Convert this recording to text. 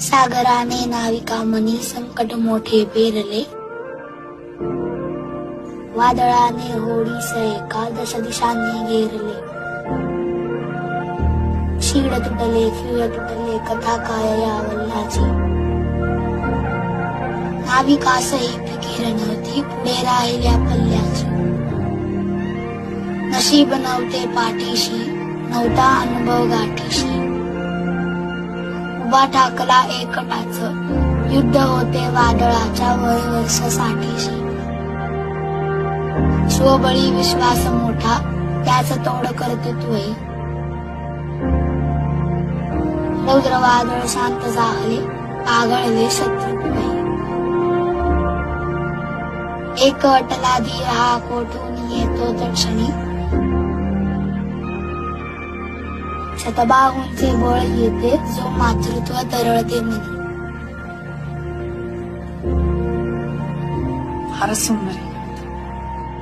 सागराने नाविका मनी संकट मोठे पेरले. वादळाने होडी सैका दश दिशांनी घेरले. शिड तुटले खिळ तुटले कथा काय या वल्लाची? नाविकासही फिकीर नव्हती पुढे राहिल्या पल्ल्याची. नशीब नव्हते पाठीशी नव्हता अनुभव गाठीशी. उभा ठाकला एकटाच. युद्ध होते वादळाच्या वय साठीशी स्वबळी विश्वास मोठा त्याच तोड करते तुई रौद्र वादळ शांत झाले आगळले शत्रू एक अटला धीर हा कोठून येतो तक्षणी शतबाहूंचे बळ येते जो मातृत्व तरळते मनी फारच सुंदर आहे.